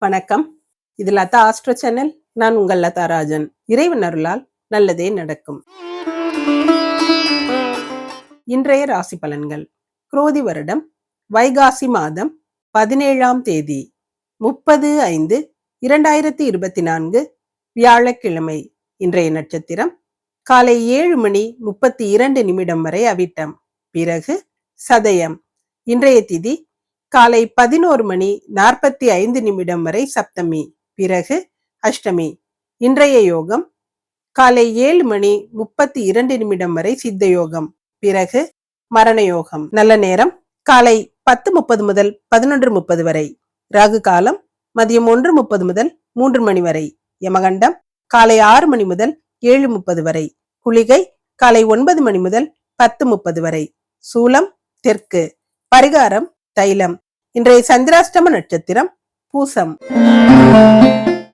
வணக்கம். இது Latha astro channel. நான் உங்கள் லதா ராஜன். இறைவன் அருளால் நல்லதே நடக்கும். இன்றைய ராசி பலன்கள். குரோதி வருடம் வைகாசி மாதம் பதினேழாம் தேதி முப்பது ஐந்து இரண்டாயிரத்தி இருபத்தி நான்கு வியாழக்கிழமை. இன்றைய நட்சத்திரம் காலை ஏழு மணி முப்பத்தி இரண்டு நிமிடம் வரை அவிட்டம். பிறகு சதயம். இன்றைய திதி காலை பதினோரு மணி நாற்பத்தி ஐந்து நிமிடம் வரை சப்தமி பிறகு அஷ்டமி. இன்றைய யோகம் காலை ஏழு மணி முப்பத்தி இரண்டு நிமிடம் வரை சித்த யோகம் பிறகு மரண யோகம். நல்ல நேரம் காலை பத்து முப்பது முதல் பதினொன்று முப்பது வரை. ராகு காலம் மதியம் ஒன்று முப்பது முதல் மூன்று மணி வரை. யமகண்டம் காலை ஆறு மணி முதல் ஏழு முப்பது வரை. குளிகை காலை ஒன்பது மணி முதல் பத்து முப்பது வரை. சூலம் தெற்கு. பரிகாரம் தைலம். இன்றைய சந்திராஷ்டம நட்சத்திரம் பூசம்.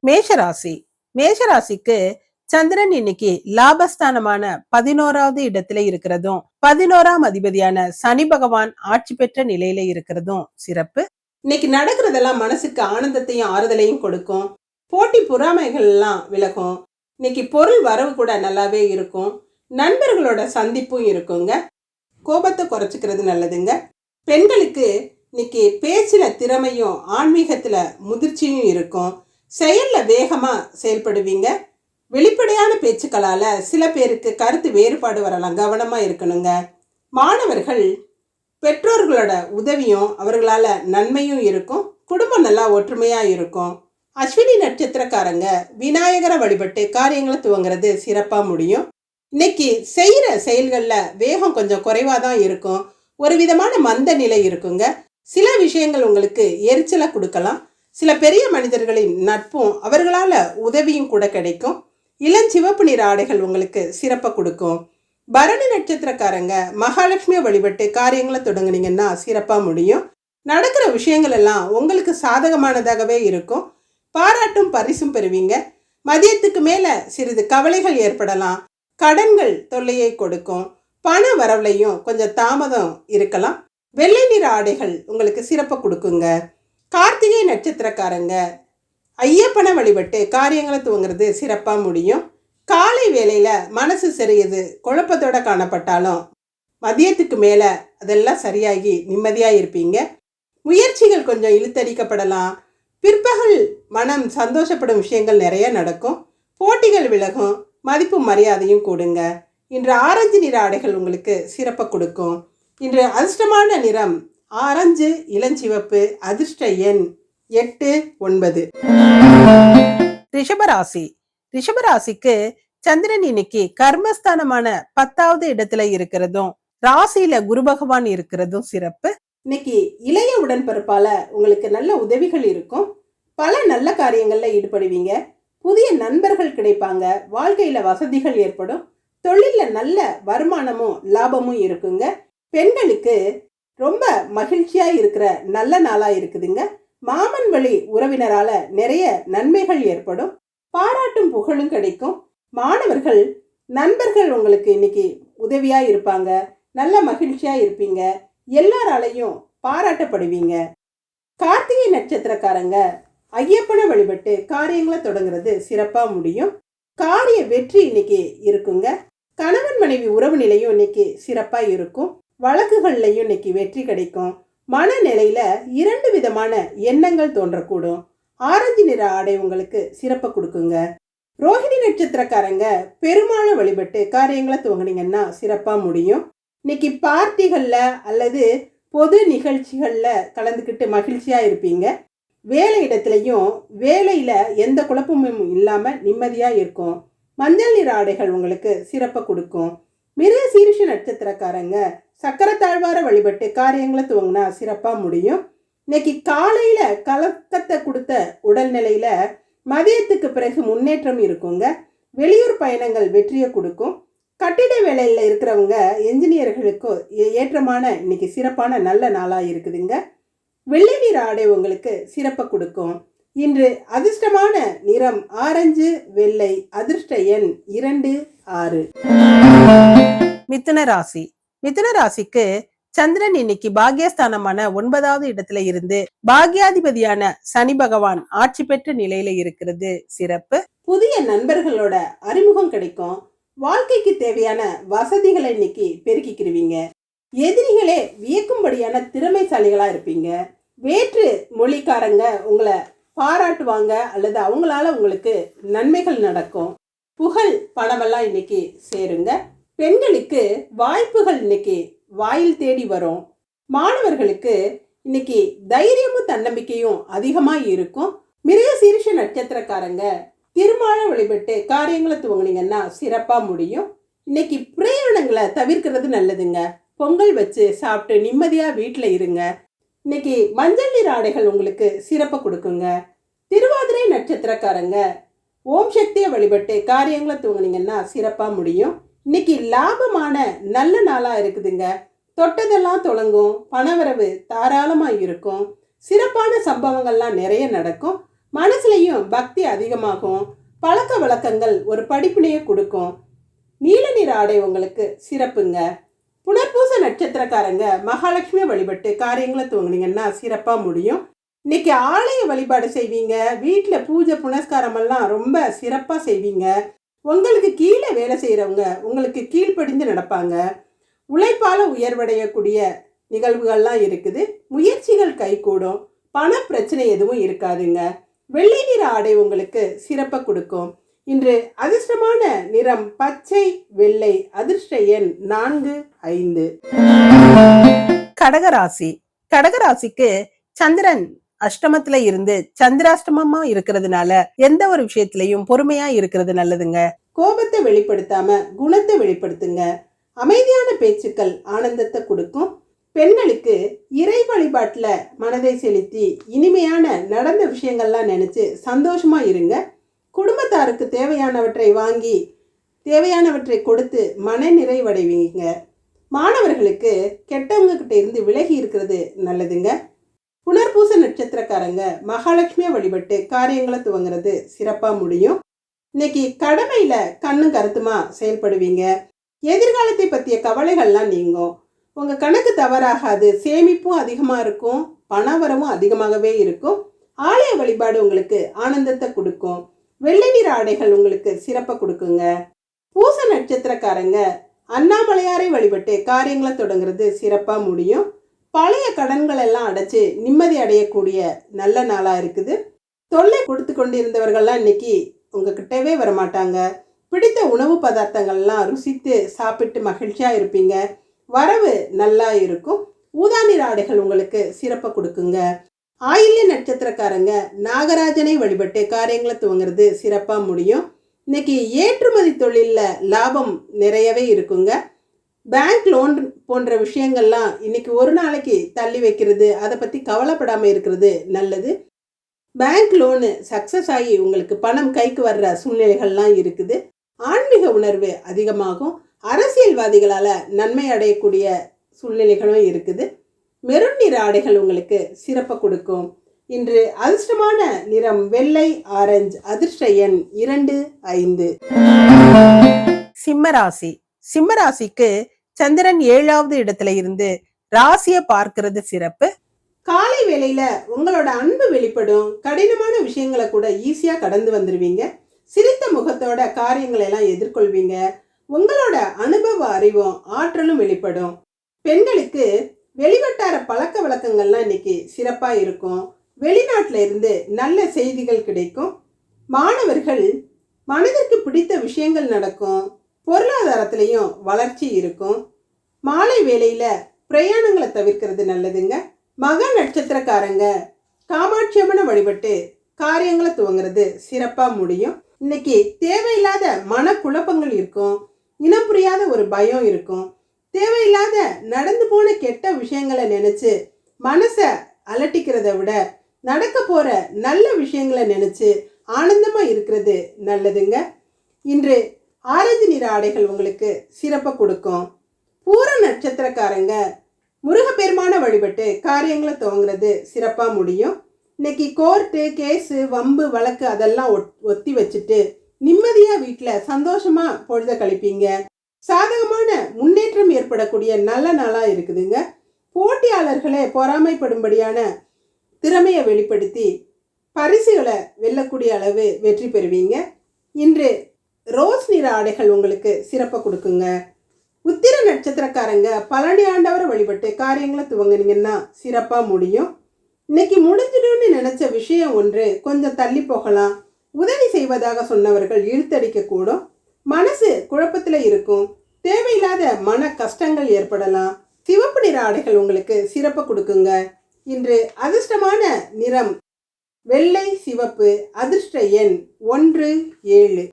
மேஷராசி. மேஷராசிக்கு சந்திரன் இன்னைக்கு லாபஸ்தானமான பதினோராவது இடத்துல இருக்கிறதும் பதினோராம் அதிபதியான சனி பகவான் ஆட்சி பெற்ற நிலையில இருக்கிறதும் சிறப்பு. இன்னைக்கு நடக்கிறதெல்லாம் மனசுக்கு ஆனந்தத்தையும் ஆறுதலையும் கொடுக்கும். போட்டி பொறாமைகள் எல்லாம் விலகும். இன்னைக்கு பொருள் வரவு கூட நல்லாவே இருக்கும். நண்பர்களோட சந்திப்பும் இருக்குங்க. கோபத்தை குறைச்சிக்கிறது நல்லதுங்க. பெண்களுக்கு இன்னைக்கு பேச்சில் திறமையும் ஆன்மீகத்தில் முதிர்ச்சியும் இருக்கும். செயலில் வேகமாக செயல்படுவீங்க. வெளிப்படையான பேச்சுக்களால் சில பேருக்கு கருத்து வேறுபாடு வரலாம். கவனமாக இருக்கணுங்க. மாணவர்கள் பெற்றோர்களோட உதவியும் அவர்களால் நன்மையும் இருக்கும். குடும்பம் நல்லா ஒற்றுமையாக இருக்கும். அஸ்வினி நட்சத்திரக்காரங்க விநாயகரை வழிபட்டு காரியங்களை துவங்குறது சிறப்பாக முடியும். இன்னைக்கு செய்கிற செயல்களில் வேகம் கொஞ்சம் குறைவாக தான் இருக்கும். ஒரு விதமான மந்த நிலை இருக்குங்க. சில விஷயங்கள் உங்களுக்கு எரிச்சலை கொடுக்கலாம். சில பெரிய மனிதர்களின் நட்பும் அவர்களால் உதவியும் கூட கிடைக்கும். இளஞ்சிவப்பு நிற ஆடைகள் உங்களுக்கு சிறப்பை கொடுக்கும். பரணி நட்சத்திரக்காரங்க மகாலட்சுமியை வழிபட்டு காரியங்களை தொடங்குனீங்கன்னா சிறப்பாக முடியும். நடக்கிற விஷயங்கள் எல்லாம் உங்களுக்கு சாதகமானதாகவே இருக்கும். பாராட்டும் பரிசும் பெறுவீங்க. மதியத்துக்கு மேலே சிறிது கவலைகள் ஏற்படலாம். கடன்கள் தொல்லையை கொடுக்கும். பண வரவுலையும் கொஞ்சம் தாமதம் இருக்கலாம். வெள்ளை நிற ஆடைகள் உங்களுக்கு சிறப்பை கொடுக்குங்க. கார்த்திகை நட்சத்திரக்காரங்க ஐயப்பனை வழிபட்டு காரியங்களை துவங்குறது சிறப்பாக முடியும். காலை வேளையில் மனசு சரியுது குழப்பத்தோட காணப்பட்டாலும் மதியத்துக்கு மேலே அதெல்லாம் சரியாகி நிம்மதியாக இருப்பீங்க. முயற்சிகள் கொஞ்சம் இழுத்தடிக்கப்படலாம். பிற்பகல் மனம் சந்தோஷப்படும் விஷயங்கள் நிறைய நடக்கும். போட்டிகள் விலகும் மதிப்பு மரியாதையும் கொடுங்க. இன்று ஆரஞ்சு நிற ஆடைகள் உங்களுக்கு சிறப்பை கொடுக்கும். இன்று அதிர்ஷ்டமான நிறம் ஆரஞ்சு இளஞ்சிவப்பு அதிர்ஷ்ட எண் எட்டு ஒன்பது. ரிஷபராசி. ரிஷபராசிக்கு சந்திரன் இன்னைக்கு கர்மஸ்தானமான பத்தாவது இடத்துல இருக்கிறதும் ராசியில குரு பகவான் இருக்கிறதும் சிறப்பு. இன்னைக்கு இளைய உடன்பிறப்பால உங்களுக்கு நல்ல உதவிகள் இருக்கும். பல நல்ல காரியங்கள்ல ஈடுபடுவீங்க. புதிய நண்பர்கள் கிடைப்பாங்க. வாழ்க்கையில வசதிகள் ஏற்படும். தொழில்ல நல்ல வருமானமும் லாபமும் இருக்குங்க. பெண்களுக்கு ரொம்ப மகிழ்ச்சியா இருக்கிற நல்ல நாளா இருக்குதுங்க. மாமன் வழி உறவினரால நிறைய நன்மைகள் ஏற்படும். பாராட்டும் புகழும் கிடைக்கும். மாணவர்கள் நண்பர்கள் உங்களுக்கு இன்னைக்கு உதவியா இருப்பாங்க. நல்ல மகிழ்ச்சியா இருப்பீங்க. எல்லாராலையும் பாராட்டப்படுவீங்க. கார்த்திகை நட்சத்திரக்காரங்க ஐயப்பனை வழிபட்டு காரியங்களை தொடங்குறது சிறப்பாக முடியும். காரிய வெற்றி இன்னைக்கு இருக்குங்க. கணவன் மனைவி உறவு நிலையும் இன்னைக்கு சிறப்பாக இருக்கும். வழக்குகள்லையும் இன்னைக்கு வெற்றி கிடைக்கும். மனநிலையில இரண்டு விதமான எண்ணங்கள் தோன்றக்கூடும். ஆரஞ்சு நிற ஆடை உங்களுக்கு சிறப்பை கொடுக்குங்க. ரோஹிணி நட்சத்திரக்காரங்க பெருமாளை வழிபட்டு காரியங்களை துவங்கினீங்கன்னா சிறப்பாக முடியும். இன்னைக்கு பார்ட்டிகளில் அல்லது பொது நிகழ்ச்சிகளில் கலந்துக்கிட்டு மகிழ்ச்சியாக இருப்பீங்க. வேலை இடத்துலையும் வேலையில் எந்த குழப்பமும் இல்லாமல் நிம்மதியாக இருக்கும். மஞ்சள் நிற ஆடைகள் உங்களுக்கு சிறப்பை கொடுக்கும். மிருக சீரிஷ நட்சத்திரக்காரங்க சக்கரத்தாழ்வார வழிபட்டு காரியங்களை துவங்கினா சிறப்பாக முடியும். இன்னைக்கு காலையில் கலக்கத்தை கொடுத்த உடல்நிலையில் மதியத்துக்கு பிறகு முன்னேற்றம் இருக்குங்க. வெளியூர் பயணங்கள் வெற்றியை கொடுக்கும். கட்டிட வேலையில் இருக்கிறவங்க என்ஜினியர்களுக்கு ஏற்றமான இன்னைக்கு சிறப்பான நல்ல நாளாக இருக்குதுங்க. வெள்ளை நிற ஆடை உங்களுக்கு சிறப்பை கொடுக்கும். இன்று அதிர்ஷ்டமான நிறம் ஆரஞ்சு வெள்ளை அதிர்ஷ்ட எண் இரண்டு ஆறு. மிதுன ராசி. மிதுன ராசிக்கு சந்திரன் இன்னைக்கு பாக்யஸ்தானமான ஒன்பதாவது இடத்துல இருந்து பாக்யாதிபதியான சனி பகவான் ஆட்சி பெற்ற நிலையில இருக்கிறது. சிறப்பு. புதிய நண்பர்களோட அறிமுகம் கிடைக்கும். வாழ்க்கைக்கு தேவையான வசதிகளை இன்னைக்கு பெருக்கிக்கிருவீங்க. எதிரிகளே வியக்கும்படியான திறமைசாலிகளா இருப்பீங்க. வேற்று மொழிக்காரங்க உங்களை பாராட்டுவாங்க அல்லது அவங்களால உங்களுக்கு நன்மைகள் நடக்கும். புகழ் பணமெல்லாம் இன்னைக்கு சேருங்க. பெண்களுக்கு வாய்ப்புகள் இன்னைக்கு வாயில் தேடி வரும். மாணவர்களுக்கு இன்னைக்கு தைரியமும் தன்னம்பிக்கையும் அதிகமாக இருக்கும். மிருக சீரிஷ நட்சத்திரக்காரங்க திருமால வழிபட்டு காரியங்களை துவங்குனீங்கன்னா சிறப்பாக முடியும். இன்னைக்கு பிரயாணங்களை தவிர்க்கிறது நல்லதுங்க. பொங்கல் வச்சு சாப்பிட்டு நிம்மதியாக வீட்டில் இருங்க. இன்னைக்கு மஞ்சள் நீர் ஆடைகள் உங்களுக்கு சிறப்பை கொடுக்குங்க. திருவாதிரை நட்சத்திரக்காரங்க ஓம் சக்தியை வழிபட்டு காரியங்களை தூங்குனீங்கன்னா சிறப்பாக முடியும். இன்னைக்கு லாபமான நல்ல நாளாக இருக்குதுங்க. தொட்டதெல்லாம் தொடங்கும் பணவரவு தாராளமாக இருக்கும். சிறப்பான சம்பவங்கள்லாம் நிறைய நடக்கும். மனசுலையும் பக்தி அதிகமாகும். பழக்க வழக்கங்கள் ஒரு படிப்பினையை கொடுக்கும். நீல நிற ஆடை உங்களுக்கு சிறப்புங்க. புனர்பூச நட்சத்திரக்காரங்க மகாலட்சுமி வழிபட்டு காரியங்களை தூங்குனீங்கன்னா சிறப்பாக முடியும். இன்னைக்கு ஆலய வழிபாடு செய்வீங்க வீட்டில் பூஜை புனஸ்காரம் எல்லாம் ரொம்ப சிறப்பாக செய்வீங்க. உங்களுக்கு கீழே வேலை செய்கிறவங்க உங்களுக்கு கீழ்ப்படிந்து நடப்பாங்க. உழைப்பால் உயர்வடையக்கூடிய நிகழ்வுகள்லாம் இருக்குது. முயற்சிகள் கைகூடும். பண பிரச்சனை எதுவும் இருக்காதுங்க. வெள்ளை நிற ஆடை உங்களுக்கு சிறப்பை கொடுக்கும். இன்று அதிர்ஷ்டமான நிறம் பச்சை வெள்ளை அதிர்ஷ்ட எண் நான்கு ஐந்து. கடகராசி. கடகராசிக்கு சந்திரன் அஷ்டமத்துல இருந்து சந்திராஷ்டமமா இருக்கிறதுனால எந்த ஒரு விஷயத்திலையும் பொறுமையா இருக்கிறது நல்லதுங்க. கோபத்தை வெளிப்படுத்தாம குணத்தை வெளிப்படுத்துங்க. அமைதியான பேச்சுக்கள் ஆனந்தத்தை கொடுக்கும். பெண்களுக்கு இறை வழிபாட்டில் மனதை செலுத்தி இனிமையான நடந்த விஷயங்கள்லாம் நினச்சி சந்தோஷமா இருங்க. குடும்பத்தாருக்கு தேவையானவற்றை வாங்கி தேவையானவற்றை கொடுத்து மன நிறைவடைவீங்க. மாணவர்களுக்கு கெட்டவங்க கிட்ட இருந்து விலகி இருக்கிறது நல்லதுங்க. புனர்பூச நட்சத்திரக்காரங்க மகாலட்சுமியை வழிபட்டு காரியங்களை துவங்குறது சிறப்பாக முடியும். இன்னைக்கு கடமையில் கண்ணும் கருத்துமா செயல்படுவீங்க. எதிர்காலத்தை பற்றிய கவலைகள்லாம் நீங்கும். உங்கள் கணக்கு தவறாகாது சேமிப்பும் அதிகமாக இருக்கும் பணவரமும் அதிகமாகவே இருக்கும். ஆலய வழிபாடு உங்களுக்கு ஆனந்தத்தை கொடுக்கும். வெள்ளை நிற ஆடைகள் உங்களுக்கு சிறப்பை கொடுக்குங்க. பூச நட்சத்திரக்காரங்க அண்ணாமலையாரை வழிபட்டு காரியங்களை தொடங்குறது சிறப்பாக முடியும். பழைய கடன்கள் எல்லாம் அடைச்சு நிம்மதி அடையக்கூடிய நல்ல நாளாக இருக்குது. தொல்லை கொடுத்து கொண்டு இருந்தவர்கள்லாம் இன்னைக்கு உங்ககிட்டவே வரமாட்டாங்க. பிடித்த உணவு பதார்த்தங்கள்லாம் ருசித்து சாப்பிட்டு மகிழ்ச்சியாக இருப்பீங்க. வரவு நல்லா இருக்கும். ஊதாநீர் ஆடைகள் உங்களுக்கு சிறப்பாக கொடுக்குங்க. ஆயில்ய நட்சத்திரக்காரங்க நாகராஜனை வழிபட்டு காரியங்களை துவங்குறது சிறப்பாக முடியும். இன்னைக்கு ஏற்றுமதி தொழிலில் லாபம் நிறையவே இருக்குங்க. பேங்க் லோன் போன்ற விஷயங்கள்லாம் இன்னைக்கு ஒரு நாளைக்கு தள்ளி வைக்கிறது அதை பற்றி கவலைப்படாமல் இருக்கிறது நல்லது. பேங்க் லோனு சக்ஸஸ் ஆகி உங்களுக்கு பணம் கைக்கு வர்ற சூழ்நிலைகள்லாம் இருக்குது. ஆன்மீக உணர்வு அதிகமாகும். அரசியல்வாதிகளால் நன்மை அடையக்கூடிய சூழ்நிலைகளும் இருக்குது. மெருண் நிற ஆடைகள் உங்களுக்கு சிறப்பை கொடுக்கும். இன்று அதிர்ஷ்டமான நிறம் வெள்ளை ஆரஞ்சு அதிர்ஷ்ட எண் இரண்டு ஐந்து. சிம்மராசி சிம்மராசிக்கு சந்திரன் ஏழாவது இடத்துல இருந்து ராசியை பார்க்கிறது சிறப்பு. காலை வேளையில உங்களோட அன்பு வெளிப்படும். கடினமான விஷயங்களை கூட ஈஸியா கடந்து வந்துருவீங்க. சிரித்த முகத்தோட காரியங்களை எல்லாம் எதிர்கொள்வீங்க. உங்களோட அனுபவ அறிவும் ஆற்றலும் வெளிப்படும். பெண்களுக்கு வெளிவட்டார பழக்க வழக்கங்கள்லாம் இன்னைக்கு சிறப்பாக இருக்கும். வெளிநாட்டில் இருந்து நல்ல செய்திகள் கிடைக்கும். மாணவர்கள் மனதிற்கு பிடித்த விஷயங்கள் நடக்கும். பொருளாதாரத்திலையும் வளர்ச்சி இருக்கும். மாலை வேளையில் பிரயாணங்களை தவிர்க்கிறது நல்லதுங்க. மக நட்சத்திரக்காரங்க காமாட்சி அம்மனை வழிபட்டு காரியங்களை துவங்குறது சிறப்பாக முடியும். இன்னைக்கு தேவையில்லாத மனக்குழப்பங்கள் இருக்கும். இனம் புரியாத ஒரு பயம் இருக்கும். தேவையில்லாத நடந்து போன கெட்ட விஷயங்களை நினச்சி மனசை அலட்டிக்கிறத விட நடக்க போகிற நல்ல விஷயங்களை நினச்சி ஆனந்தமாக இருக்கிறது நல்லதுங்க. இன்று ஆரஞ்சு நிற ஆடைகள் உங்களுக்கு சிறப்பை கொடுக்கும். பூர நட்சத்திரக்காரங்க முருகப்பெருமான வழிபட்டு காரியங்களை துவங்குறது சிறப்பாக முடியும். இன்னைக்கு கோர்ட்டு கேஸு வம்பு வழக்கு அதெல்லாம் ஒத்- ஒத்தி வச்சுட்டு நிம்மதியாக வீட்டில் சந்தோஷமாக பொழுத கழிப்பீங்க. சாதகமான முன்னேற்றம் ஏற்படக்கூடிய நல்ல நாளாக இருக்குதுங்க. போட்டியாளர்களே பொறாமைப்படும்படியான திறமையை வெளிப்படுத்தி பரிசுகளை வெல்லக்கூடிய அளவு வெற்றி பெறுவீங்க. இன்று ரோஸ் நிற ஆடைகள் உங்களுக்கு சிறப்பை கொடுக்குங்க. உத்திர நட்சத்திரக்காரங்க பழனி ஆண்டவரை வழிபட்டு காரியங்களை துவங்குனீங்கன்னா சிறப்பாக முடியும். இன்னைக்கு முடிஞ்சிடும்னு நினச்ச விஷயம் ஒன்று கொஞ்சம் தள்ளி போகலாம். உதவி செய்வதாக சொன்னவர்கள் இழுத்தடிக்க கூடும். மனசு குழப்பத்தில் இருக்கும். தேவையில்லாத மன கஷ்டங்கள் ஏற்படலாம். சிவப்பு நிற ஆடைகள் உங்களுக்கு சிறப்பை கொடுக்குங்க. இன்று அதிர்ஷ்டமான நிறம் வெள்ளை சிவப்பு அதிர்ஷ்ட எண் ஒன்று ஏழு.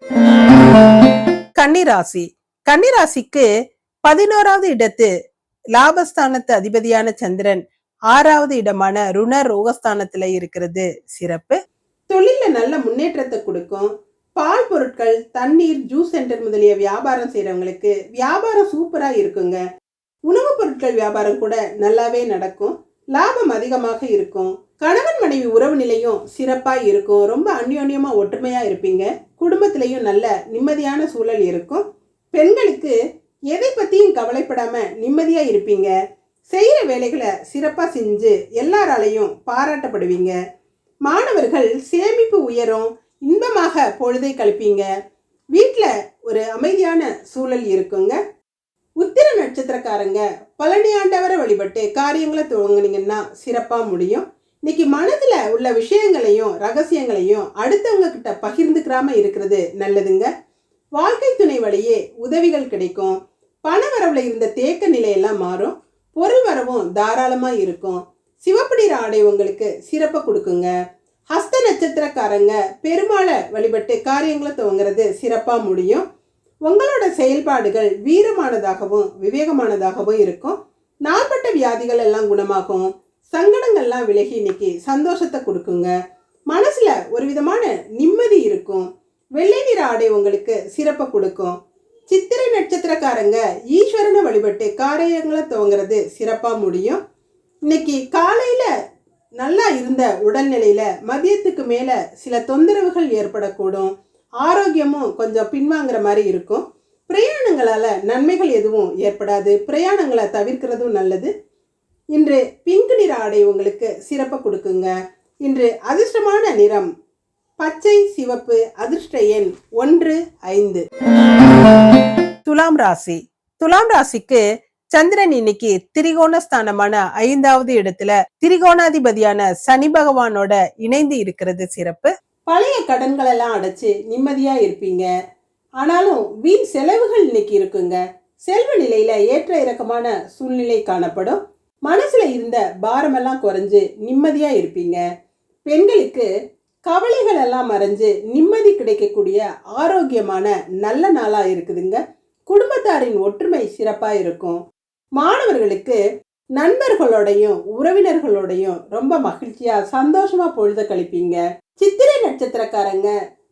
கன்னிராசி. கன்னிராசிக்கு பதினோராவது இடத்து லாபஸ்தானத்து அதிபதியான சந்திரன் ஆறாவது இடமான ருண ரோகஸ்தானத்துல இருக்கிறது. சிறப்பு. தொழில நல்ல முன்னேற்றத்தை கொடுக்கும். பால் பொருட்கள் தண்ணீர் ஜூஸ் சென்டர் முதலிய வியாபாரம் செய்றவங்களுக்கு வியாபாரம் சூப்பரா இருக்குங்க. உணவுப் பொருட்கள் வியாபாரம் கூட நல்லாவே நடக்கும். லாபம் அதிகமாக இருக்கும். கணவன் மனைவி உறவு நிலையும் சிறப்பாக இருக்கும். ரொம்ப அந்யோன்யமாக ஒற்றுமையாக இருப்பீங்க. குடும்பத்திலையும் நல்ல நிம்மதியான சூழல் இருக்கும். பெண்களுக்கு எதை பற்றியும் கவலைப்படாமல் நிம்மதியாக இருப்பீங்க. செய்கிற வேலைகளை சிறப்பாக செஞ்சு எல்லாராலையும் பாராட்டப்படுவீங்க. மாணவர்கள் சேமிப்பு உயரும் இன்பமாக பொழுதை கழிப்பீங்க. வீட்டில் ஒரு அமைதியான சூழல் இருக்குங்க. உத்திர நட்சத்திரக்காரங்க பழனி ஆண்டவரை வழிபட்டு காரியங்களை துவங்குனீங்கன்னா சிறப்பாக முடியும். இன்னைக்கு மனதில் உள்ள விஷயங்களையும் ரகசியங்களையும் அடுத்தவங்க கிட்ட பகிர்ந்துக்கிறாம இருக்கிறது நல்லதுங்க. வாழ்க்கை துணை வழியே உதவிகள் கிடைக்கும். பண வரவில் இருந்த தேக்க நிலையெல்லாம் மாறும். பொருள் வரவும் தாராளமாக இருக்கும். சிவப்பு ஆடை உங்களுக்கு சிறப்பை கொடுக்குங்க. ஹஸ்த நட்சத்திரக்காரங்க பெருமாளை வழிபட்டு காரியங்களை துவங்குறது சிறப்பாக முடியும். உங்களோட செயல்பாடுகள் வீரமானதாகவும் விவேகமானதாகவும் இருக்கும். நாள்பட்ட வியாதிகள் எல்லாம் குணமாகும். சங்கடங்கள்லாம் விலகி இன்னைக்கு சந்தோஷத்தை கொடுக்குங்க. மனசில் ஒரு விதமான நிம்மதி இருக்கும். வெள்ளை நிற ஆடை உங்களுக்கு சிறப்பை கொடுக்கும். சித்திரை நட்சத்திரக்காரங்க ஈஸ்வரனை வழிபட்டு காரியங்களை துவங்குறது சிறப்பாக முடியும். இன்னைக்கு காலையில் நல்லா இருந்த உடல்நிலையில் மதியத்துக்கு மேலே சில தொந்தரவுகள் ஏற்படக்கூடும். ஆரோக்கியமும் கொஞ்சம் பின்வாங்குற மாதிரி இருக்கும். பிரயாணங்களால் நன்மைகள் எதுவும் ஏற்படாது. பிரயாணங்களை தவிர்க்கிறதும் நல்லது. இன்று பிங்க் நிற ஆடை உங்களுக்கு சிறப்பை கொடுக்குங்க. இன்று அதிர்ஷ்டமான நிறம் பச்சை சிவப்பு அதிர்ஷ்ட எண் ஒன்று ஐந்து. துலாம் ராசி. துலாம் ராசிக்கு சந்திரன் இன்னைக்கு திரிகோண ஸ்தானமான ஐந்தாவது இடத்துல திரிகோணாதிபதியான சனி பகவானோட இணைந்து இருக்கிறது சிறப்பு. பழைய கடன்கள் எல்லாம் அடைச்சு நிம்மதியா இருப்பீங்க. ஆனாலும் வீண் செலவுகள் இன்னைக்கு இருக்குங்க. செல்வ நிலையில ஏற்ற இறக்கமான சூழ்நிலை காணப்படும். மனசுல இருந்த பாரமெல்லாம் குறைஞ்சு நிம்மதியா இருப்பீங்க. பெண்களுக்கு கவலைகள் எல்லாம் மறைஞ்சு நிம்மதி கிடைக்கக்கூடிய ஆரோக்கியமான நல்ல நாளா இருக்குதுங்க. குடும்பத்தாரின் ஒற்றுமை சிறப்பா இருக்கும். மாணவர்களுக்கு நண்பர்களோடையும் உறவினர்களோடையும் ரொம்ப மகிழ்ச்சியா சந்தோஷமா பொழுத கழிப்பீங்க. சித்திரை நட்சத்திரக்காரங்க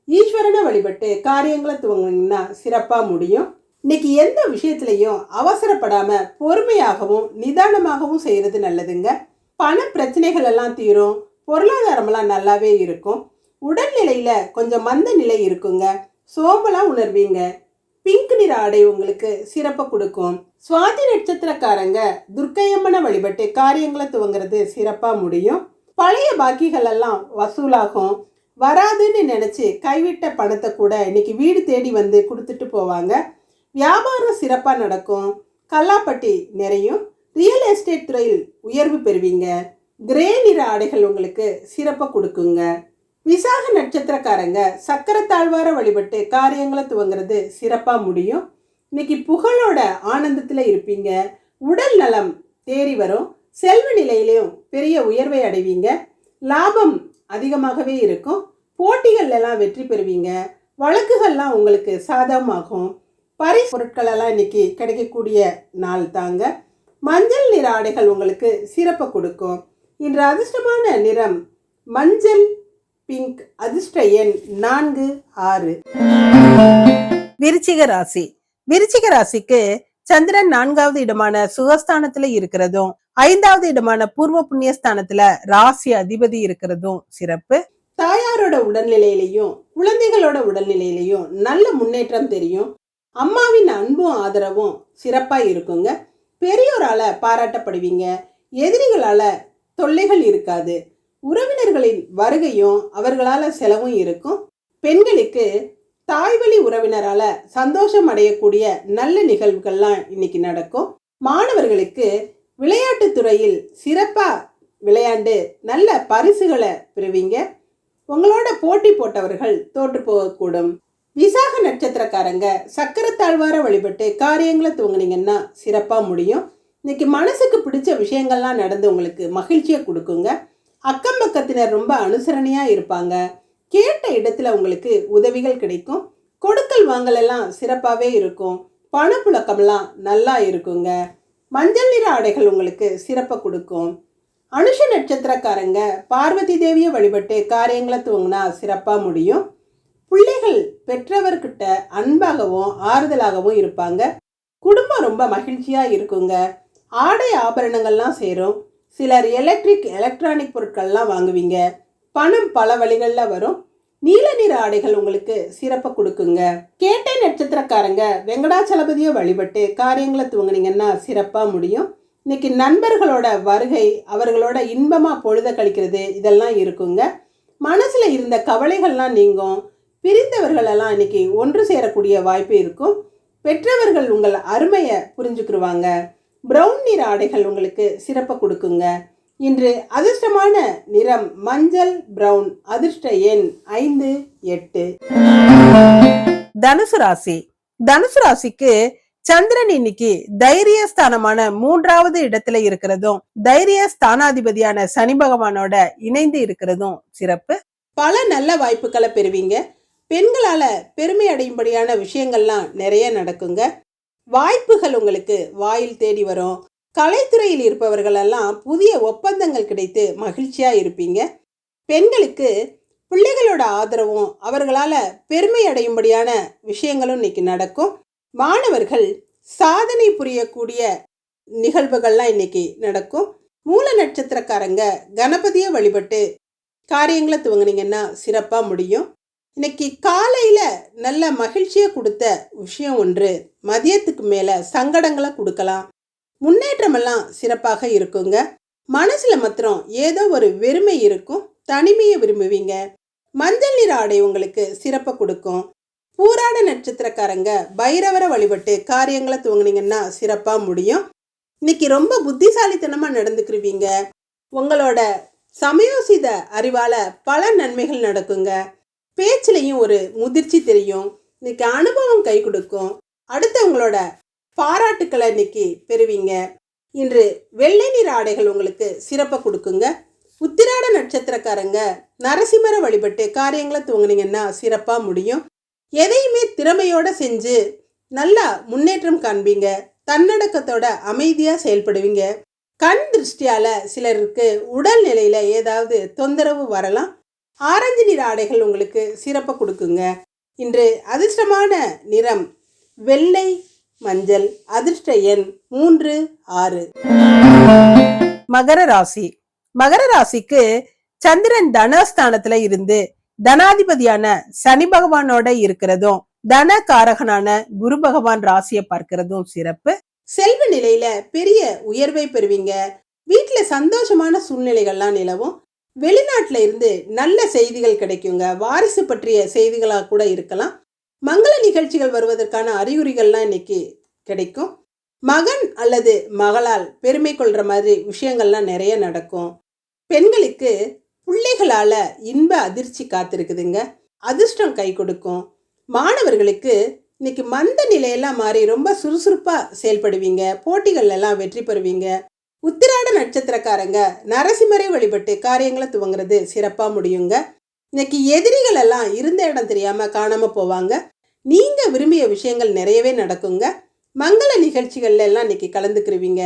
ஈஸ்வரனை வழிபட்டு காரியங்களை துவங்கினீங்கன்னா சிறப்பா முடியும். இன்னைக்கு எந்த விஷயத்துலையும் அவசரப்படாம பொறுமையாகவும் நிதானமாகவும் செய்யறது நல்லதுங்க. பண பிரச்சனைகள் எல்லாம் தீரும். பொருளாதாரமெல்லாம் நல்லாவே இருக்கும். உடல்நிலையில கொஞ்சம் மந்த நிலை இருக்குங்க. சோம்பலா உணர்வீங்க. பிங்க் நிற ஆடை உங்களுக்கு சிறப்பை கொடுக்கும். சுவாதி நட்சத்திரக்காரங்க துர்க்கையம்மனை வழிபட்டு காரியங்களை துவங்குறது சிறப்பா முடியும். பழைய பாக்கிகள் எல்லாம் வசூலாகும். வராதுன்னு நினைச்சு கைவிட்ட பணத்தை கூட இன்னைக்கு வீடு தேடி வந்து கொடுத்துட்டு போவாங்க. வியாபாரம் சிறப்பாக நடக்கும். கல்லாப்பட்டி நிறையும் ரியல் எஸ்டேட் துறையில் உயர்வு பெறுவீங்க. கிரே நிற ஆடைகள் உங்களுக்கு சிறப்பாக கொடுக்குங்க. விசாக நட்சத்திரக்காரங்க சக்கரத்தாழ்வார வழிபட்டு காரியங்களை துவங்குறது சிறப்பாக முடியும். இன்னைக்கு புகழோட ஆனந்தத்தில் இருப்பீங்க. உடல் நலம் தேறி வரும். செல்வ நிலையிலையும் பெரிய உயர்வை அடைவீங்க. லாபம் அதிகமாகவே இருக்கும். போட்டிகள் எல்லாம் வெற்றி பெறுவீங்க. வழக்குகள்லாம் உங்களுக்கு சாதகமாகும். பரிசு பொருட்கள் எல்லாம் இன்னைக்கு கிடைக்கக்கூடிய நாள் தாங்க. மஞ்சள் நிற ஆடைகள் உங்களுக்கு சிறப்பை கொடுக்கும். இன்று அதிர்ஷ்டமான நிறம் மஞ்சள் பிங்க் அதிர்ஷ்ட எண் நான்கு ஆறு. விருச்சிக ராசி. விருச்சிக ராசிக்கு சந்திரன் நான்காவது இடமான சுகஸ்தானத்துல இருக்கிறதும் ஐந்தாவது இடமான பூர்வ புண்ணியஸ்தானத்துல ராசி அதிபதி இருக்கிறதும் சிறப்பு. தாயாரோட உடல்நிலையிலையும் குழந்தைகளோட உடல்நிலையிலையும் நல்ல முன்னேற்றம் தெரியும். அம்மாவின் அன்பும் ஆதரவும் சிறப்பாக இருக்குங்க. பெரியோரால் பாராட்டப்படுவீங்க. எதிரிகளால் தொல்லைகள் இருக்காது. உறவினர்களின் வருகையும் அவர்களால் செலவும் இருக்கும். பெண்களுக்கு தாய்வழி உறவினரால் சந்தோஷம் அடையக்கூடிய நல்ல நிகழ்வுகள்லாம் இன்னைக்கு நடக்கும். மாணவர்களுக்கு விளையாட்டு துறையில் சிறப்பாக விளையாண்டு நல்ல பரிசுகளை பெறுவீங்க. உங்களோட போட்டி போட்டவர்கள் தோற்று போகக்கூடும். விசாக நட்சத்திரக்காரங்க சக்கரத்தாழ்வார வழிபட்டு காரியங்களை துவங்குனீங்கன்னா சிறப்பாக முடியும். இன்னைக்கு மனசுக்கு பிடிச்ச விஷயங்கள்லாம் நடந்து உங்களுக்கு மகிழ்ச்சியை கொடுக்குங்க. அக்கம் பக்கத்தினர் ரொம்ப அனுசரணையாக இருப்பாங்க. கேட்ட இடத்துல உங்களுக்கு உதவிகள் கிடைக்கும். கொடுக்கல் வாங்கலெல்லாம் சிறப்பாகவே இருக்கும். பணப்புழக்கம்லாம் நல்லா இருக்குங்க. மஞ்சள் நிற ஆடைகள் உங்களுக்கு சிறப்பை கொடுக்கும். அனுஷ நட்சத்திரக்காரங்க பார்வதி தேவியை வழிபட்டு காரியங்களை துவங்கினா சிறப்பாக முடியும். பிள்ளைகள் பெற்றவர்கிட்ட அன்பாகவும் ஆறுதலாகவும் இருப்பாங்க. குடும்பம் ரொம்ப மகிழ்ச்சியாக இருக்குங்க. ஆடை ஆபரணங்கள்லாம் சேரும். சிலர் எலக்ட்ரிக் எலக்ட்ரானிக் பொருட்கள்லாம் வாங்குவீங்க. பணம் பல வழிகளில் வரும். நீல நிற ஆடைகள் உங்களுக்கு சிறப்பை கொடுக்குங்க. கேட்டை நட்சத்திரக்காரங்க வெங்கடாச்சலபதியை வழிபட்டு காரியங்களை துவங்குனீங்கன்னா சிறப்பாக முடியும். இன்னைக்கு நண்பர்களோட வருகை அவர்களோட இன்பமாக பொழுத கழிக்கிறது இதெல்லாம் இருக்குங்க. மனசில் இருந்த கவலைகள்லாம் நீங்கும். பிரிந்தவர்களெல்லாம் இன்னைக்கு ஒன்று சேரக்கூடிய வாய்ப்பு இருக்கும். பெற்றவர்கள் உங்கள் அருமையை புரிஞ்சுக்கிடுவாங்க ப்ரௌன் நிற ஆடைகள் உங்களுக்கு சிறப்பை கொடுக்குங்க. இன்று அதிர்ஷ்டமான நிறம் மஞ்சள் ப்ரௌன் அதிர்ஷ்ட எண் ஐந்து எட்டு. தனுசு ராசி. தனுசு ராசிக்கு சந்திரன் இன்னைக்கு தைரியஸ்தானமான மூன்றாவது இடத்துல இருக்கிறதும் தைரிய ஸ்தானாதிபதியான சனி பகவானோட இணைந்து இருக்கிறதும் சிறப்பு. பல நல்ல வாய்ப்புகளை பெறுவீங்க. பெண்களால் பெருமை அடையும்படியான விஷயங்கள்லாம் நிறைய நடக்குங்க. வாய்ப்புகள் உங்களுக்கு வாயில் தேடி வரும். கலைத்துறையில் இருப்பவர்களெல்லாம் புதிய ஒப்பந்தங்கள் கிடைத்து மகிழ்ச்சியாக இருப்பீங்க. பெண்களுக்கு பிள்ளைகளோட ஆதரவும் அவர்களால் பெருமை அடையும்படியான விஷயங்களும் இன்னைக்கு நடக்கும். மாணவர்கள் சாதனை புரியக்கூடிய நிகழ்வுகள்லாம் இன்னைக்கு நடக்கும். மூல நட்சத்திரக்காரங்க கணபதியை வழிபட்டு காரியங்களை துவங்குனீங்கன்னா சிறப்பாக முடியும். இன்னைக்கு காலையில் நல்ல மகிழ்ச்சியை கொடுத்த விஷயம் ஒன்று மதியத்துக்கு மேலே சங்கடங்களை கொடுக்கலாம். முன்னேற்றமெல்லாம் சிறப்பாக இருக்குங்க. மனசில் மாத்திரம் ஏதோ ஒரு வெறுமை இருக்கும் தனிமையை விரும்புவீங்க. மஞ்சள் நிற ஆடை உங்களுக்கு சிறப்பை கொடுக்கும். பூராட நட்சத்திரக்காரங்க பைரவரை வழிபட்டு காரியங்களை துவங்குனீங்கன்னா சிறப்பாக முடியும். இன்னைக்கு ரொம்ப புத்திசாலித்தனமாக நடந்துக்கிருவீங்க. உங்களோட சமயோசித அறிவால் பல நன்மைகள் நடக்குங்க. பேச்சிலையும் ஒரு முதிர்ச்சி தெரியும். இன்னைக்கு அனுபவம் கை கொடுக்கும். அடுத்தவங்களோட பாராட்டுக்களை இன்னைக்கு பெறுவீங்க. இன்று வெள்ளை நிற ஆடைகள் உங்களுக்கு சிறப்பை கொடுக்குங்க. உத்திராட நட்சத்திரக்காரங்க நரசிம்மர வழிபட்டு காரியங்களை துவங்குனீங்கன்னா சிறப்பாக முடியும். எதையுமே திறமையோடு செஞ்சு நல்லா முன்னேற்றம் காண்பீங்க. தன்னடக்கத்தோட அமைதியாக செயல்படுவீங்க. கண் திருஷ்டியால் சிலருக்கு உடல் நிலையில் ஏதாவது தொந்தரவு வரலாம். ஆரஞ்சு நிற ஆடைகள் உங்களுக்கு சிறப்பை கொடுக்குங்க. இன்று அதிர்ஷ்டமான நிறம் வெள்ளை மஞ்சள் அதிர்ஷ்ட எண் மூன்று ஆறு. மகர ராசி. மகர ராசிக்கு சந்திரன் தனஸ்தானத்துல இருந்து தனாதிபதியான சனி பகவானோட இருக்கிறதும் தன காரகனான குரு பகவான் ராசியை பார்க்கிறதும் சிறப்பு. செல்வ நிலையில பெரிய உயர்வை பெறுவீங்க. வீட்டுல சந்தோஷமான சூழ்நிலைகள்லாம் நிலவும். வெளிநாட்டில் இருந்து நல்ல செய்திகள் கிடைக்குங்க. வாரிசு பற்றிய செய்திகளாக கூட இருக்கலாம். மங்கள நிகழ்ச்சிகள் வருவதற்கான அறிகுறிகள்லாம் இன்னைக்கு கிடைக்கும். மகன் அல்லது மகளால் பெருமை கொள்கிற மாதிரி விஷயங்கள்லாம் நிறைய நடக்கும். பெண்களுக்கு பிள்ளைகளால் இன்ப அதிர்ச்சி காத்திருக்குதுங்க. அதிர்ஷ்டம் கை கொடுக்கும். மாணவர்களுக்கு இன்னைக்கு மந்த நிலையெல்லாம் மாறி ரொம்ப சுறுசுறுப்பாக செயல்படுவீங்க. போட்டிகள் எல்லாம் வெற்றி பெறுவீங்க. உத்திராட நட்சத்திரக்காரங்க நரசிம்மரை வழிபட்டு காரியங்களை துவங்குறது சிறப்பாக முடியுங்க. இன்னைக்கு எதிரிகள் எல்லாம் இருந்த இடம் தெரியாமல் காணாமல் போவாங்க. நீங்கள் விரும்பிய விஷயங்கள் நிறையவே நடக்குங்க. மங்கள நிகழ்ச்சிகள்ல எல்லாம் இன்னைக்கு கலந்துக்கிருவீங்க.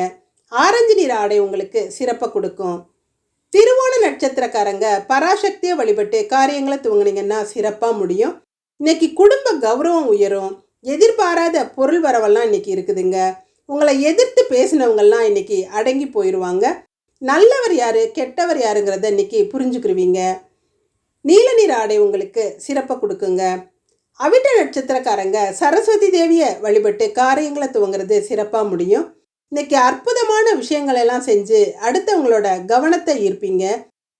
ஆரஞ்சு நிற ஆடை உங்களுக்கு சிறப்பை கொடுக்கும். திருவோண நட்சத்திரக்காரங்க பராசக்தியை வழிபட்டு காரியங்களை துவங்குனீங்கன்னா சிறப்பாக முடியும். இன்னைக்கு குடும்ப கௌரவம் உயரும். எதிர்பாராத பொருள் வரவெல்லாம் இன்னைக்கு இருக்குதுங்க. உங்களை எதிர்த்து பேசினவங்கெல்லாம் இன்றைக்கி அடங்கி போயிடுவாங்க நல்லவர் யார் கெட்டவர் யாருங்கிறத இன்னைக்கு புரிஞ்சுக்கிருவீங்க. நீல நீர் ஆடை உங்களுக்கு சிறப்பை கொடுக்குங்க. அவிட்ட நட்சத்திரக்காரங்க சரஸ்வதி தேவியை வழிபட்டு காரியங்களை துவங்குறது சிறப்பாக முடியும். இன்றைக்கி அற்புதமான விஷயங்கள் எல்லாம் செஞ்சு அடுத்தவங்களோட கவனத்தை ஈர்ப்பீங்க.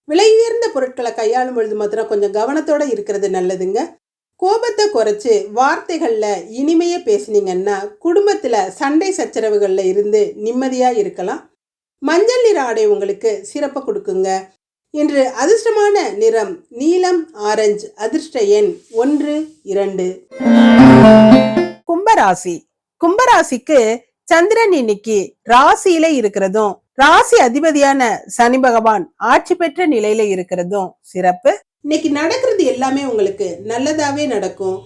விலை உயர்ந்த பொருட்களை கையாளும் பொழுது மாத்திரம் கொஞ்சம் கவனத்தோடு இருக்கிறது நல்லதுங்க. கோபத்தை குறைச்சி வார்த்தைகளில் இனிமையை பேசுனீங்கன்னா குடும்பத்தில் சண்டை சச்சரவுகளில் இருந்து நிம்மதியாக இருக்கலாம். மஞ்சள் நிற ஆடை உங்களுக்கு சிறப்பை கொடுக்குங்க. இன்று அதிர்ஷ்டமான நிறம் நீலம் ஆரஞ்சு அதிர்ஷ்ட எண் ஒன்று இரண்டு. கும்பராசி. கும்பராசிக்கு சந்திரன் இன்னைக்கு ராசியில இருக்கிறதும் ராசி அதிபதியான சனி பகவான் ஆட்சி பெற்ற நிலையில இருக்கிறதும் சிறப்பு. இன்னைக்கு நடக்கிறது எல்லாமே உங்களுக்கு நல்லதாகவே நடக்கும்.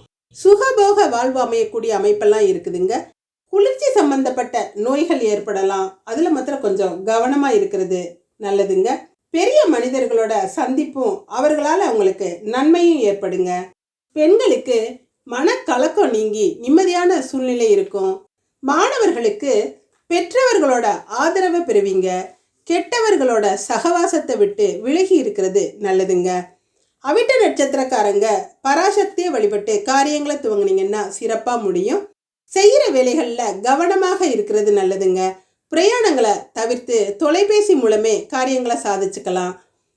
சுகபோக வாழ்வு அமையக்கூடிய அமைப்பெல்லாம் இருக்குதுங்க. குளிர்ச்சி சம்பந்தப்பட்ட நோய்கள் ஏற்படலாம். அதில் மாத்திரம் கொஞ்சம் கவனமாக இருக்கிறது நல்லதுங்க. பெரிய மனிதர்களோட சந்திப்பும் அவர்களால் அவங்களுக்கு நன்மையும் ஏற்படுங்க. பெண்களுக்கு மனக்கலக்கம் நீங்கி நிம்மதியான சூழ்நிலை இருக்கும். மாணவர்களுக்கு பெற்றவர்களோட ஆதரவை பெறுவீங்க. கெட்டவர்களோட சகவாசத்தை விட்டு விலகி இருக்கிறது நல்லதுங்க. அவிட்ட நட்சத்திரக்காரங்க பராசக்தியை வழிபட்டு காரியங்களை துவங்குனீங்கன்னா சிறப்பாக முடியும். செய்கிற வேலைகளில் கவனமாக இருக்கிறது நல்லதுங்க. பிரயாணங்களை தவிர்த்து தொலைபேசி மூலமே காரியங்களை சாதிச்சுக்கலாம்.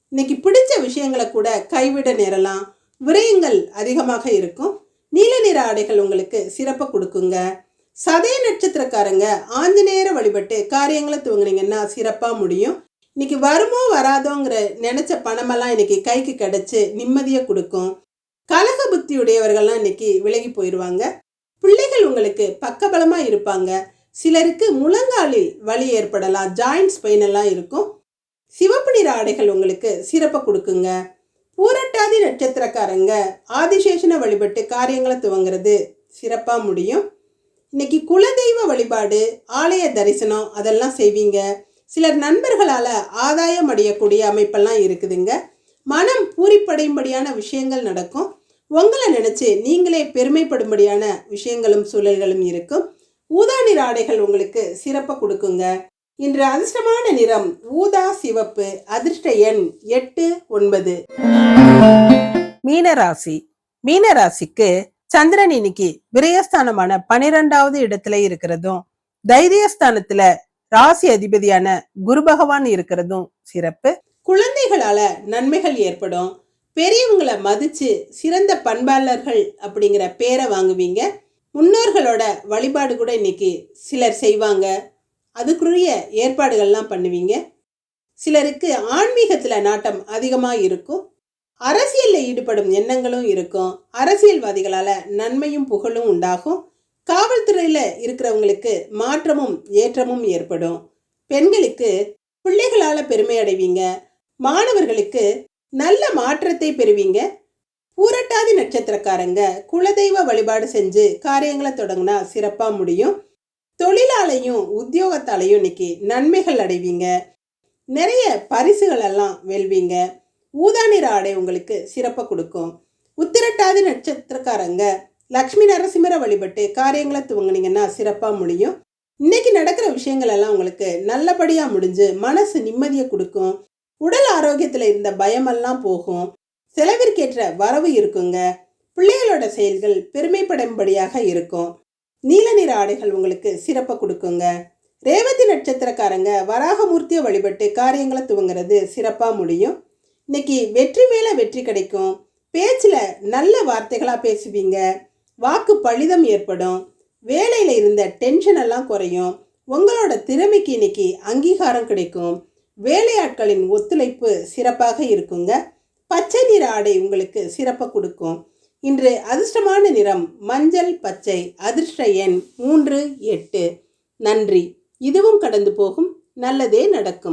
இன்னைக்கு பிடிச்ச விஷயங்களை கூட கைவிட நேரலாம். விரயங்கள் அதிகமாக இருக்கும். நீல நிற ஆடைகள் உங்களுக்கு சிறப்பை கொடுக்குங்க. சதய நட்சத்திரக்காரங்க ஆஞ்சநேயரை வழிபட்டு காரியங்களை துவங்குனீங்கன்னா சிறப்பாக முடியும். இன்னைக்கு வருமோ வராதோங்கிற நினைச்ச பணமெல்லாம் இன்னைக்கு கைக்கு கிடச்சி நிம்மதியை கொடுக்கும். கலக புத்தி உடையவர்கள்லாம் இன்னைக்கு விலகி போயிடுவாங்க பிள்ளைகள் உங்களுக்கு பக்கபலமாக இருப்பாங்க. சிலருக்கு முழங்காலில் வலி ஏற்படலாம் ஜாயின்ட்ஸ் பெயின் எல்லாம் இருக்கும். சிவப்பு நிற ஆடைகள் உங்களுக்கு சிறப்பை கொடுக்குங்க. பூரட்டாதி நட்சத்திரக்காரங்க ஆதிசேஷனை வழிபட்டு காரியங்களை துவங்குறது சிறப்பாக முடியும். இன்னைக்கு குலதெய்வ வழிபாடு ஆலய தரிசனம் அதெல்லாம் செய்வீங்க. சிலர் நண்பர்களால் ஆதாயம் அடையக்கூடிய அமைப்பெல்லாம் இருக்குதுங்க. மனம் பூரிப்படையும்படியான விஷயங்கள் நடக்கும். உங்களை நினச்சி நீங்களே பெருமைப்படும்படியான விஷயங்களும் சூழல்களும் இருக்கும். ஊதா நிற ஆடைகள் உங்களுக்கு சிறப்பை கொடுக்குங்க. இன்று அதிர்ஷ்டமான நிறம் ஊதா சிவப்பு அதிர்ஷ்ட எண் எட்டு ஒன்பது. மீனராசி மீனராசிக்கு சந்திரன் இன்னைக்கு விரயஸ்தானமான பனிரெண்டாவது இடத்துல இருக்கிறதும் தைரியஸ்தானத்துல ராசி அதிபதியான குரு பகவான் இருக்கிறதும் சிறப்பு. குழந்தைகளால நன்மைகள் ஏற்படும். பெரியவங்களை மதிச்சு சிறந்த பண்பாளர்கள் அப்படிங்கிற பேரை வாங்குவீங்க. முன்னோர்களோட வழிபாடு கூட இன்னைக்கு சிலர் செய்வாங்க. அதுக்குரிய ஏற்பாடுகள்லாம் பண்ணுவீங்க. சிலருக்கு ஆன்மீகத்தில் நாட்டம் அதிகமாக இருக்கும். அரசியலில் ஈடுபடும் எண்ணங்களும் இருக்கும். அரசியல்வாதிகளால் நன்மையும் புகழும் உண்டாகும். காவல்துறையில் இருக்கிறவங்களுக்கு மாற்றமும் ஏற்றமும் ஏற்படும். பெண்களுக்கு பிள்ளைகளால் பெருமை அடைவீங்க. மாணவர்களுக்கு நல்ல மாற்றத்தை பெறுவீங்க. பூரட்டாதி நட்சத்திரக்காரங்க குலதெய்வ வழிபாடு செஞ்சு காரியங்களை தொடங்கினா சிறப்பாக முடியும். தொழிலாலையும் உத்தியோகத்தாலையும் இன்னைக்கு நன்மைகள் அடைவீங்க. நிறைய பரிசுகள் எல்லாம் வெல்வீங்க. ஊதா நிற ஆடை உங்களுக்கு சிறப்பை கொடுக்கும். உத்திரட்டாதி நட்சத்திரக்காரங்க லக்ஷ்மி நரசிம்மரை வழிபட்டு காரியங்களை துவங்குனீங்கன்னா சிறப்பாக முடியும். இன்னைக்கு நடக்கிற விஷயங்கள் எல்லாம் உங்களுக்கு நல்லபடியாக முடிஞ்சு மனசு நிம்மதியை கொடுக்கும். உடல் ஆரோக்கியத்தில் இருந்த பயமெல்லாம் போகும். செலவிற்கேற்ற வரவு இருக்குங்க. பிள்ளைகளோட செயல்கள் பெருமைப்படும்படியாக இருக்கும். நீல நிற ஆடைகள் உங்களுக்கு சிறப்பை கொடுக்குங்க. ரேவதி நட்சத்திரக்காரங்க வராகமூர்த்தியை வழிபட்டு காரியங்களை துவங்குறது சிறப்பாக முடியும். இன்னைக்கு வெற்றி மேலே வெற்றி கிடைக்கும். பேச்சில் நல்ல வார்த்தைகளாக பேசுவீங்க. வாக்கு பழிதம் ஏற்படும். வேலையில் இருந்த டென்ஷன் எல்லாம் குறையும். உங்களோட திறமைக்கு இன்னைக்கு அங்கீகாரம் கிடைக்கும். வேலையாட்களின் ஒத்துழைப்பு சிறப்பாக இருக்குங்க. பச்சை நிற ஆடை உங்களுக்கு சிறப்பை கொடுக்கும். இன்று அதிர்ஷ்டமான நிறம் மஞ்சள் பச்சை அதிர்ஷ்ட எண் மூன்று எட்டு. நன்றி. இதுவும் கடந்து போகும். நல்லதே நடக்கும்.